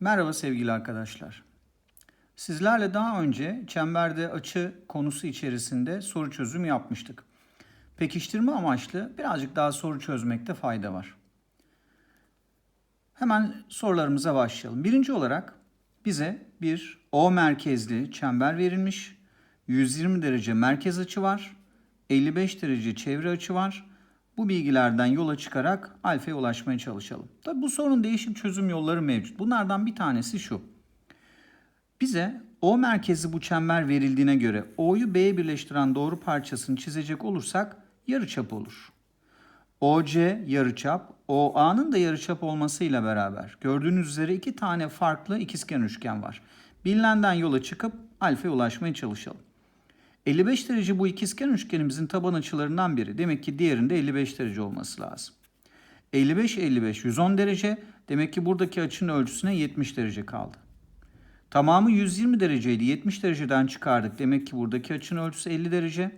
Merhaba sevgili arkadaşlar. Sizlerle daha önce çemberde açı konusu içerisinde soru çözüm yapmıştık. Pekiştirme amaçlı birazcık daha soru çözmekte fayda var. Hemen sorularımıza başlayalım. Birinci olarak bize bir O merkezli çember verilmiş. 120 derece merkez açı var. 55 derece çevre açı var. Bu bilgilerden yola çıkarak alfaya ulaşmaya çalışalım. Tabi bu sorunun değişik çözüm yolları mevcut. Bunlardan bir tanesi şu. Bize O merkezi bu çember verildiğine göre O'yu B'ye birleştiren doğru parçasını çizecek olursak yarıçap olur. OC yarıçap, OA'nın da yarıçap olmasıyla beraber gördüğünüz üzere iki tane farklı ikizkenar üçgen var. Bilinenden yola çıkıp alfaya ulaşmaya çalışalım. 55 derece bu ikizkenar üçgenimizin taban açılarından biri. Demek ki diğerinde 55 derece olması lazım. 55 55 110 derece. Demek ki buradaki açının ölçüsüne 70 derece kaldı. Tamamı 120 dereceydi. 70 dereceden çıkardık. Demek ki buradaki açının ölçüsü 50 derece.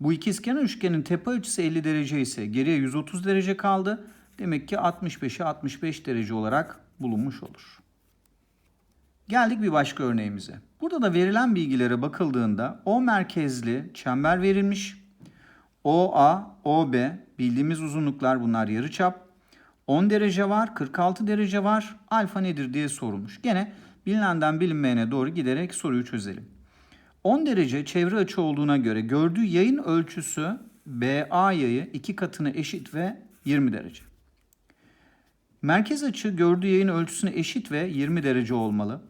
Bu ikizkenar üçgenin tepe açısı 50 derece ise geriye 130 derece kaldı. Demek ki 65'e 65 derece olarak bulunmuş olur. Geldik bir başka örneğimize. Burada da verilen bilgilere bakıldığında O merkezli çember verilmiş. OA, OB bildiğimiz uzunluklar bunlar yarıçap. 10 derece var, 46 derece var. Alfa nedir diye sorulmuş. Gene bilinenden bilinmeyene doğru giderek soruyu çözelim. 10 derece çevre açı olduğuna göre gördüğü yayın ölçüsü BA yayı iki katına eşit ve 20 derece. Merkez açı gördüğü yayın ölçüsüne eşit ve 20 derece olmalı.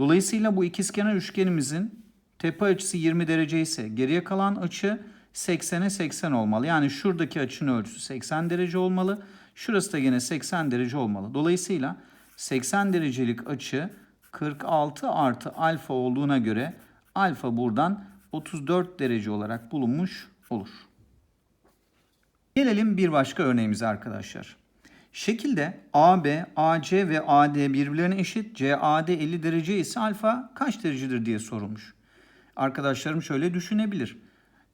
Dolayısıyla bu ikizkenar üçgenimizin tepe açısı 20 derece ise geriye kalan açı 80'e 80 olmalı. Yani şuradaki açının ölçüsü 80 derece olmalı. Şurası da yine 80 derece olmalı. Dolayısıyla 80 derecelik açı 46 artı alfa olduğuna göre alfa buradan 34 derece olarak bulunmuş olur. Gelelim bir başka örneğimize arkadaşlar. Şekilde AB, AC ve AD birbirlerine eşit. CAD 50 derece ise alfa kaç derecedir diye sorulmuş. Arkadaşlarım şöyle düşünebilir.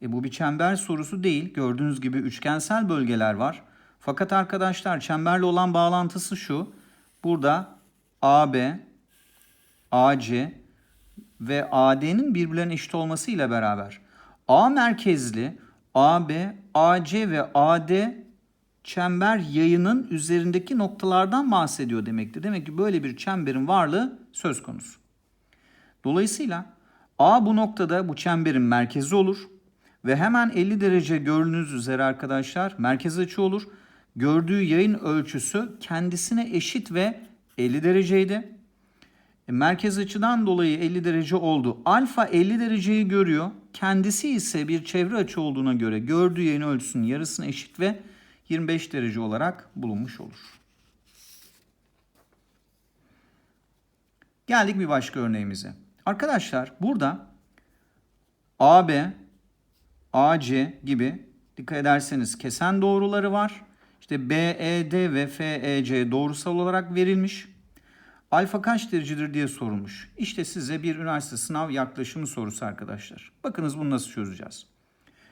E bu bir çember sorusu değil. Gördüğünüz gibi üçgensel bölgeler var. Fakat arkadaşlar çemberle olan bağlantısı şu. Burada AB, AC ve AD'nin birbirlerine eşit olmasıyla beraber A merkezli AB, AC ve AD çember yayının üzerindeki noktalardan bahsediyor demektir. Demek ki böyle bir çemberin varlığı söz konusu. Dolayısıyla A bu noktada bu çemberin merkezi olur ve hemen 50 derece gördüğünüz üzere arkadaşlar merkez açı olur. Gördüğü yayın ölçüsü kendisine eşit ve 50 dereceydi. E, merkez açıdan dolayı 50 derece oldu. Alfa 50 dereceyi görüyor. Kendisi ise bir çevre açı olduğuna göre gördüğü yayın ölçüsünün yarısına eşit ve 25 derece olarak bulunmuş olur. Geldik bir başka örneğimize. Arkadaşlar burada AB, AC gibi dikkat ederseniz kesen doğruları var. İşte BED ve FEC doğrusal olarak verilmiş. Alfa kaç derecedir diye sorulmuş. İşte size bir üniversite sınav yaklaşımı sorusu arkadaşlar. Bakınız bunu nasıl çözeceğiz.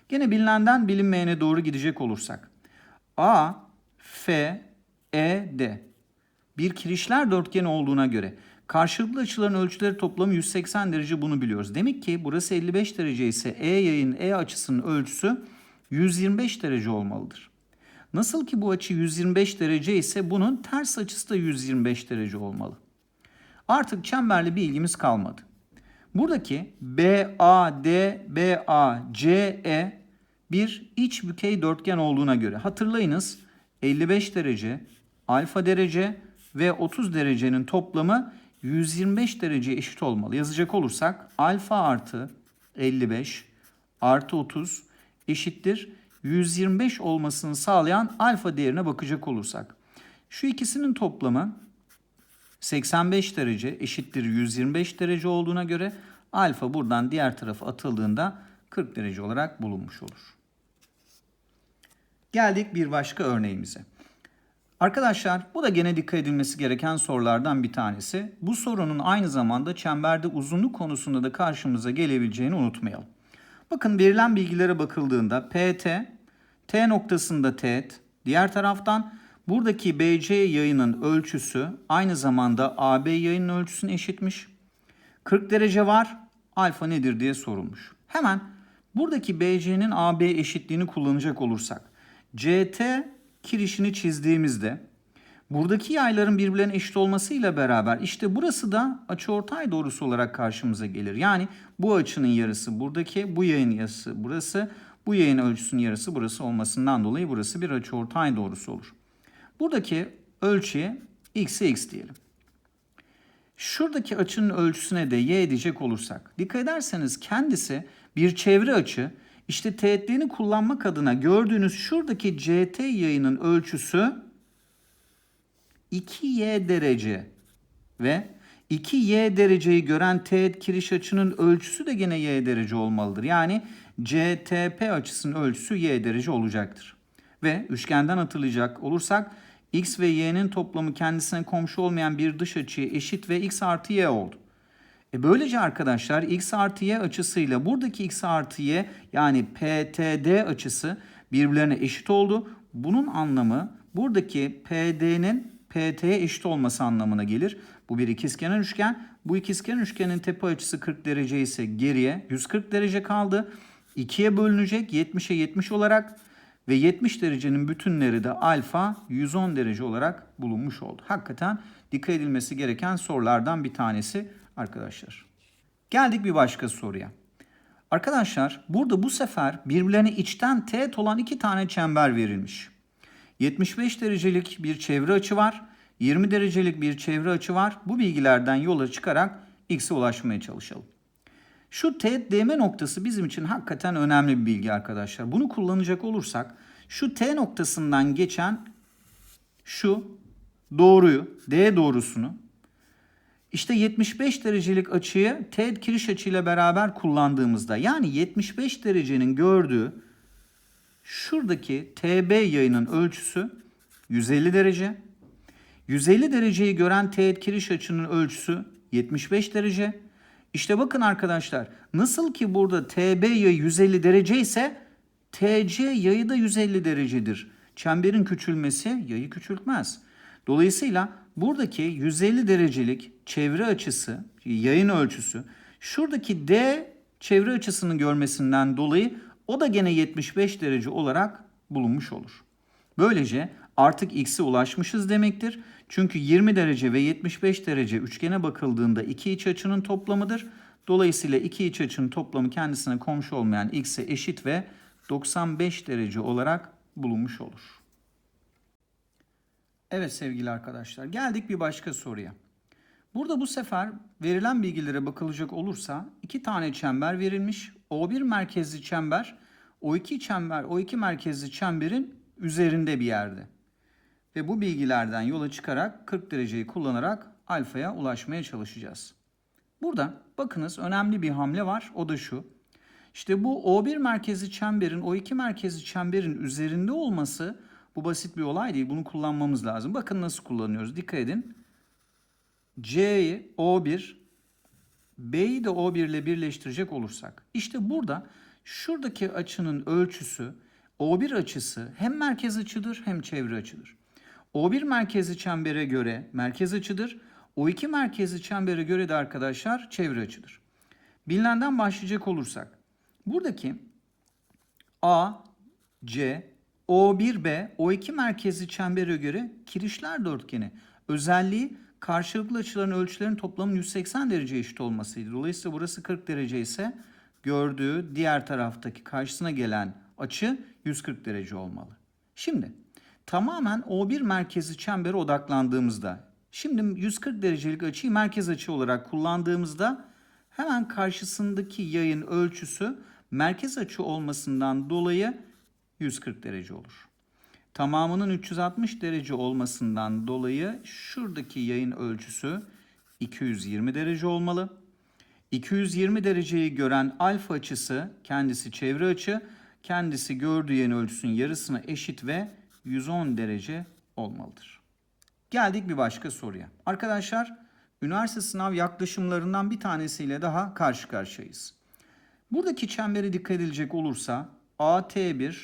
Gene bilinenden bilinmeyene doğru gidecek olursak. A, F, E, D. Bir kirişler dörtgen olduğuna göre karşılıklı açıların ölçüleri toplamı 180 derece bunu biliyoruz. Demek ki burası 55 derece ise E yayın E açısının ölçüsü 125 derece olmalıdır. Nasıl ki bu açı 125 derece ise bunun ters açısı da 125 derece olmalı. Artık çemberli bir ilgimiz kalmadı. Buradaki BAD, BACE bir iç bükey dörtgen olduğuna göre hatırlayınız 55 derece, alfa derece ve 30 derecenin toplamı 125 derece eşit olmalı. Yazacak olursak alfa artı 55 artı 30 eşittir 125 olmasını sağlayan alfa değerine bakacak olursak. Şu ikisinin toplamı 85 derece eşittir 125 derece olduğuna göre alfa buradan diğer tarafa atıldığında 40 derece olarak bulunmuş olur. Geldik bir başka örneğimize. Arkadaşlar bu da gene dikkat edilmesi gereken sorulardan bir tanesi. Bu sorunun aynı zamanda çemberde uzunluk konusunda da karşımıza gelebileceğini unutmayalım. Bakın verilen bilgilere bakıldığında PT, T noktasında teğet, diğer taraftan Buradaki BC yayının ölçüsü aynı zamanda AB yayının ölçüsüne eşitmiş. 40 derece var. Alfa nedir diye sorulmuş. Hemen buradaki BC'nin AB eşitliğini kullanacak olursak CT kirişini çizdiğimizde buradaki yayların birbirlerine eşit olmasıyla beraber işte burası da açıortay doğrusu olarak karşımıza gelir. Yani bu açının yarısı buradaki, bu yayın yarısı burası, bu yayın ölçüsünün yarısı burası olmasından dolayı burası bir açıortay doğrusu olur. Buradaki ölçüye x'e x diyelim. Şuradaki açının ölçüsüne de y diyecek olursak. Dikkat ederseniz kendisi bir çevre açı. İşte teğetliğini kullanmak adına gördüğünüz şuradaki CT yayının ölçüsü 2y derece ve 2y dereceyi gören teğet kiriş açının ölçüsü de gene y derece olmalıdır. Yani CTP açısının ölçüsü y derece olacaktır. Ve üçgenden hatırlayacak olursak x ve y'nin toplamı kendisine komşu olmayan bir dış açıya eşit ve x artı y oldu. E böylece arkadaşlar x artı y açısıyla buradaki x artı y yani PTD açısı birbirlerine eşit oldu. Bunun anlamı buradaki PD'nin PT'ye eşit olması anlamına gelir. Bu bir ikizkenar üçgen. Bu ikizkenar üçgenin tepe açısı 40 derece ise geriye 140 derece kaldı. 2'ye bölünecek 70'e 70 olarak ve 70 derecenin bütünleri de alfa 110 derece olarak bulunmuş oldu. Hakikaten dikkat edilmesi gereken sorulardan bir tanesi arkadaşlar. Geldik bir başka soruya. Arkadaşlar burada bu sefer birbirlerine içten teğet olan iki tane çember verilmiş. 75 derecelik bir çevre açı var. 20 derecelik bir çevre açı var. Bu bilgilerden yola çıkarak x'e ulaşmaya çalışalım. Şu değme noktası bizim için hakikaten önemli bir bilgi arkadaşlar. Bunu kullanacak olursak şu T noktasından geçen şu doğruyu, D doğrusunu işte 75 derecelik açıyı teğet kiriş açıyla beraber kullandığımızda yani 75 derecenin gördüğü şuradaki TB yayının ölçüsü 150 derece. 150 dereceyi gören teğet kiriş açının ölçüsü 75 derece. İşte bakın arkadaşlar nasıl ki burada TB yayı 150 derece ise TC yayı da 150 derecedir. Çemberin küçülmesi yayı küçültmez. Dolayısıyla buradaki 150 derecelik çevre açısı, yayın ölçüsü şuradaki D çevre açısının görmesinden dolayı o da gene 75 derece olarak bulunmuş olur. Böylece artık x'e ulaşmışız demektir. Çünkü 20 derece ve 75 derece üçgene bakıldığında iki iç açının toplamıdır. Dolayısıyla iki iç açının toplamı kendisine komşu olmayan x'e eşit ve 95 derece olarak bulunmuş olur. Evet sevgili arkadaşlar geldik bir başka soruya. Burada bu sefer verilen bilgilere bakılacak olursa iki tane çember verilmiş. O1 merkezli çember, O2 çember, O2 merkezli çemberin üzerinde bir yerde. Ve bu bilgilerden yola çıkarak 40 dereceyi kullanarak alfaya ulaşmaya çalışacağız. Burada bakınız önemli bir hamle var. O da şu. İşte bu O1 merkezli çemberin O2 merkezli çemberin üzerinde olması bu basit bir olay değil. Bunu kullanmamız lazım. Bakın nasıl kullanıyoruz. Dikkat edin. C'yi O1, B'yi de O1 ile birleştirecek olursak. İşte burada şuradaki açının ölçüsü O1 açısı hem merkez açıdır hem çevre açıdır. O1 merkezi çembere göre merkez açıdır. O2 merkezi çembere göre de arkadaşlar çevre açıdır. Bilinenden başlayacak olursak. Buradaki A, C, O1B, O2 merkezi çembere göre kirişler dörtgeni özelliği karşılıklı açıların ölçülerinin toplamının 180 derece eşit olmasıydı. Dolayısıyla burası 40 derece ise gördüğü diğer taraftaki karşısına gelen açı 140 derece olmalı. Şimdi tamamen O1 merkezi çembere odaklandığımızda şimdi 140 derecelik açıyı merkez açı olarak kullandığımızda hemen karşısındaki yayın ölçüsü merkez açı olmasından dolayı 140 derece olur. Tamamının 360 derece olmasından dolayı şuradaki yayın ölçüsü 220 derece olmalı. 220 dereceyi gören alfa açısı kendisi çevre açı, kendisi gördüğü yayın ölçüsünün yarısına eşit ve 110 derece olmalıdır. Geldik bir başka soruya. Arkadaşlar üniversite sınav yaklaşımlarından bir tanesiyle daha karşı karşıyayız. Buradaki çembere dikkat edilecek olursa AT1,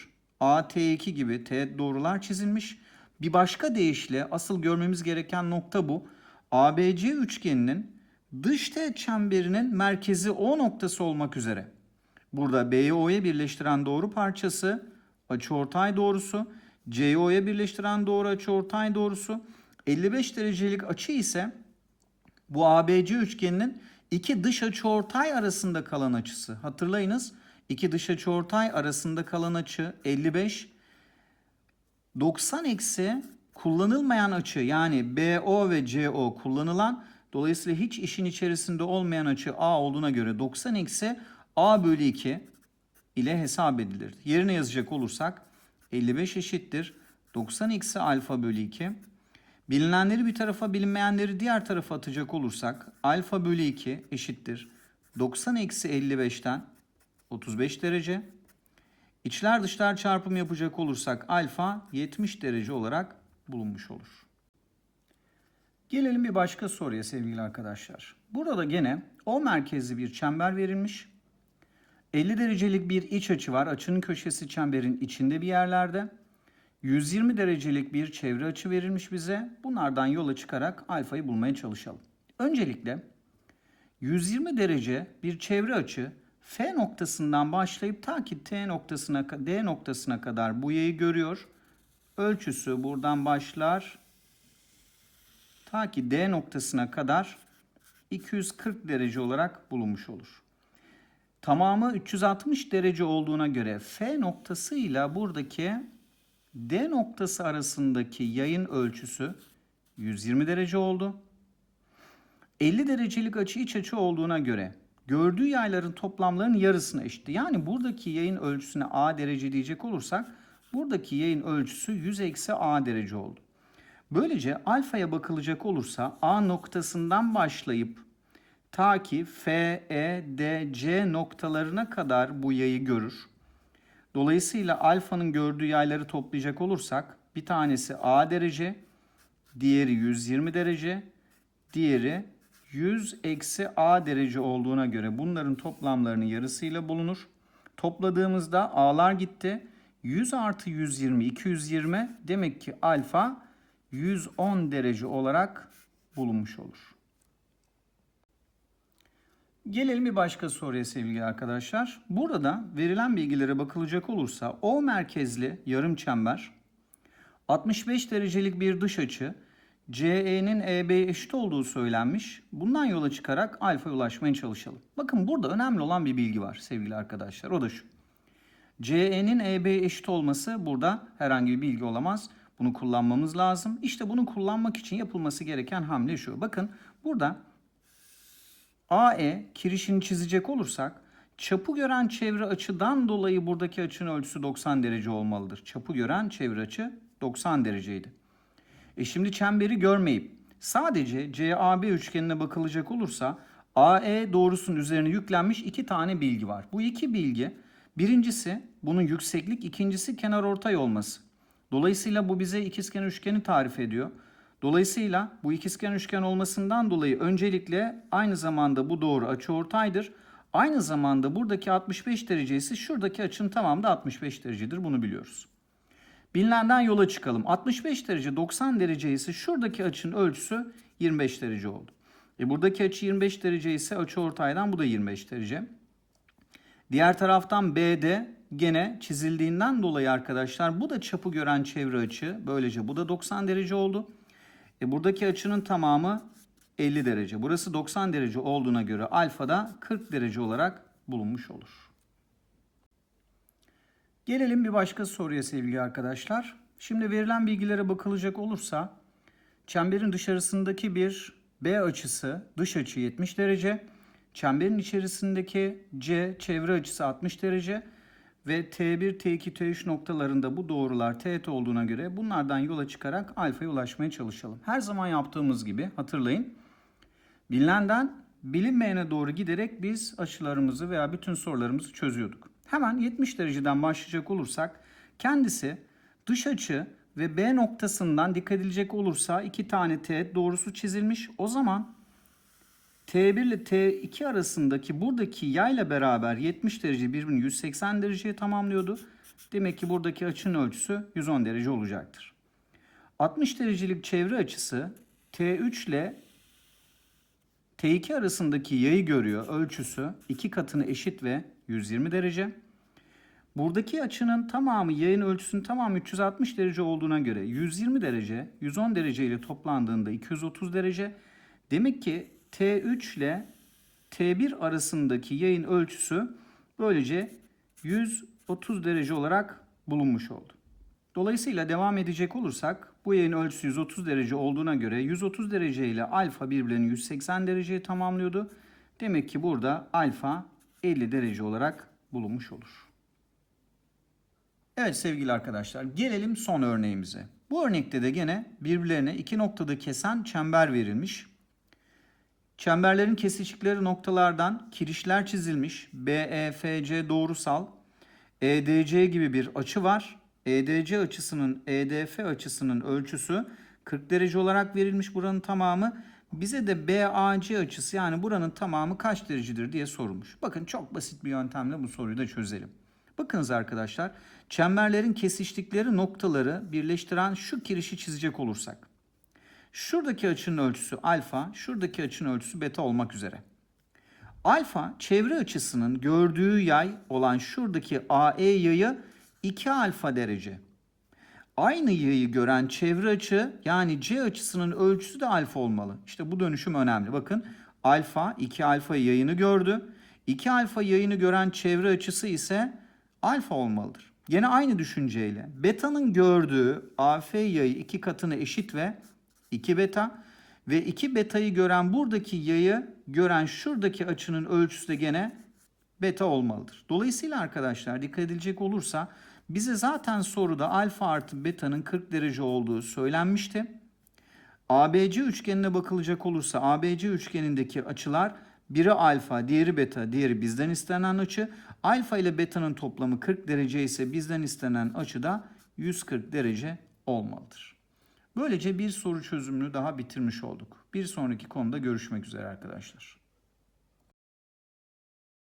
AT2 gibi teğet doğrular çizilmiş. Bir başka deyişle asıl görmemiz gereken nokta bu. ABC üçgeninin dış teğet çemberinin merkezi O noktası olmak üzere. Burada B'yi O'ya birleştiren doğru parçası açıortay doğrusu, C'yi O'ya birleştiren doğru açıortay doğrusu. 55 derecelik açı ise bu ABC üçgeninin iki dış açıortay arasında kalan açısı. Hatırlayınız iki dış açıortay arasında kalan açı 55. 90 eksi kullanılmayan açı yani BO ve CO kullanılan dolayısıyla hiç işin içerisinde olmayan açı A olduğuna göre 90 eksi A bölü 2 ile hesap edilir. Yerine yazacak olursak 55 eşittir 90 eksi alfa bölü 2 Bilinenleri bir tarafa bilinmeyenleri diğer tarafa atacak olursak alfa bölü 2 eşittir 90 eksi 55'ten 35 derece. İçler dışlar çarpımı yapacak olursak alfa 70 derece olarak bulunmuş olur. Gelelim bir başka soruya sevgili arkadaşlar. Burada da gene O merkezli bir çember verilmiş. 50 derecelik bir iç açı var. Açının köşesi çemberin içinde bir yerlerde. 120 derecelik bir çevre açı verilmiş bize. Bunlardan yola çıkarak alfayı bulmaya çalışalım. Öncelikle 120 derece bir çevre açı F noktasından başlayıp ta ki T noktasına D noktasına kadar bu yayı görüyor. Ölçüsü buradan başlar ta ki D noktasına kadar 240 derece olarak bulunmuş olur. Tamamı 360 derece olduğuna göre F noktasıyla buradaki D noktası arasındaki yayın ölçüsü 120 derece oldu. 50 derecelik açı iç açı olduğuna göre gördüğü yayların toplamlarının yarısına eşitti. Yani buradaki yayın ölçüsüne A derece diyecek olursak buradaki yayın ölçüsü 100 eksi A derece oldu. Böylece alfaya bakılacak olursa A noktasından başlayıp ta ki F, E, D, C noktalarına kadar bu yayı görür. Dolayısıyla alfanın gördüğü yayları toplayacak olursak bir tanesi A derece, diğeri 120 derece, diğeri 100 eksi A derece olduğuna göre bunların toplamlarının yarısıyla bulunur. Topladığımızda A'lar gitti. 100 artı 120 220 demek ki alfa 110 derece olarak bulunmuş olur. Gelelim bir başka soruya sevgili arkadaşlar. Burada verilen bilgilere bakılacak olursa O merkezli yarım çember 65 derecelik bir dış açı CE'nin EB'ye eşit olduğu söylenmiş. Bundan yola çıkarak alfaya ulaşmaya çalışalım. Bakın burada önemli olan bir bilgi var sevgili arkadaşlar. O da şu. CE'nin EB'ye eşit olması burada herhangi bir bilgi olamaz. Bunu kullanmamız lazım. İşte bunu kullanmak için yapılması gereken hamle şu. Bakın burada AE kirişini çizecek olursak çapı gören çevre açıdan dolayı buradaki açının ölçüsü 90 derece olmalıdır. Çapı gören çevre açı 90 dereceydi. E şimdi çemberi görmeyip sadece CAB üçgenine bakılacak olursa AE doğrusunun üzerine yüklenmiş iki tane bilgi var. Bu iki bilgi birincisi bunun yükseklik, ikincisi kenar ortay olması. Dolayısıyla bu bize ikizkenar üçgeni tarif ediyor. Dolayısıyla bu ikizkenar üçgen olmasından dolayı öncelikle aynı zamanda bu doğru açıortaydır. Aynı zamanda buradaki 65 derece ise şuradaki açının tamamı da 65 derecedir. Bunu biliyoruz. Bilinenden yola çıkalım. 65 derece 90 derece ise şuradaki açının ölçüsü 25 derece oldu. E buradaki açı 25 derece ise açıortaydan bu da 25 derece. Diğer taraftan BD gene çizildiğinden dolayı arkadaşlar bu da çapı gören çevre açı. Böylece bu da 90 derece oldu. E buradaki açının tamamı 50 derece. Burası 90 derece olduğuna göre alfa da 40 derece olarak bulunmuş olur. Gelelim bir başka soruya sevgili arkadaşlar. Şimdi verilen bilgilere bakılacak olursa çemberin dışarısındaki bir B açısı dış açı 70 derece. Çemberin içerisindeki C çevre açısı 60 derece ve T1, T2, T3 noktalarında bu doğrular teğet olduğuna göre bunlardan yola çıkarak alfaya ulaşmaya çalışalım. Her zaman yaptığımız gibi hatırlayın. Bilinenden bilinmeyene doğru giderek biz açılarımızı veya bütün sorularımızı çözüyorduk. Hemen 70 dereceden başlayacak olursak kendisi dış açı ve B noktasından dikkat edilecek olursa iki tane teğet doğrusu çizilmiş. O zaman T1 ile T2 arasındaki buradaki yayla beraber 70 derece birbirini 180 dereceye tamamlıyordu. Demek ki buradaki açının ölçüsü 110 derece olacaktır. 60 derecelik çevre açısı T3 ile T2 arasındaki yayı görüyor. Ölçüsü iki katını eşit ve 120 derece. Buradaki açının tamamı yayın ölçüsünün tamamı 360 derece olduğuna göre 120 derece 110 derece ile toplandığında 230 derece. Demek ki T3 ile T1 arasındaki yayın ölçüsü böylece 130 derece olarak bulunmuş oldu. Dolayısıyla devam edecek olursak bu yayın ölçüsü 130 derece olduğuna göre 130 derece ile alfa birbirlerini 180 dereceye tamamlıyordu. Demek ki burada alfa 50 derece olarak bulunmuş olur. Evet sevgili arkadaşlar gelelim son örneğimize. Bu örnekte de gene birbirlerine iki noktada kesen çember verilmiş. Çemberlerin kesişikleri noktalardan kirişler çizilmiş. BEFC doğrusal. EDC gibi bir açı var. EDC açısının EDF açısının ölçüsü 40 derece olarak verilmiş buranın tamamı. Bize de BAC açısı yani buranın tamamı kaç derecedir diye sorulmuş. Bakın çok basit bir yöntemle bu soruyu da çözelim. Bakınız arkadaşlar çemberlerin kesiştikleri noktaları birleştiren şu kirişi çizecek olursak. Şuradaki açının ölçüsü alfa, şuradaki açının ölçüsü beta olmak üzere. Alfa çevre açısının gördüğü yay olan şuradaki AE yayı 2 alfa derece. Aynı yayı gören çevre açı yani C açısının ölçüsü de alfa olmalı. İşte bu dönüşüm önemli. Bakın alfa 2 alfa yayını gördü. 2 alfa yayını gören çevre açısı ise alfa olmalıdır. Yine aynı düşünceyle beta'nın gördüğü AF yayı iki katına eşit ve 2 beta ve 2 beta'yı gören buradaki yayı gören şuradaki açının ölçüsü de gene beta olmalıdır. Dolayısıyla arkadaşlar dikkat edilecek olursa bize zaten soruda alfa artı beta'nın 40 derece olduğu söylenmişti. ABC üçgenine bakılacak olursa ABC üçgenindeki açılar biri alfa, diğeri beta, diğeri bizden istenen açı. Alfa ile beta'nın toplamı 40 derece ise bizden istenen açı da 140 derece olmalıdır. Böylece bir soru çözümünü daha bitirmiş olduk. Bir sonraki konuda görüşmek üzere arkadaşlar.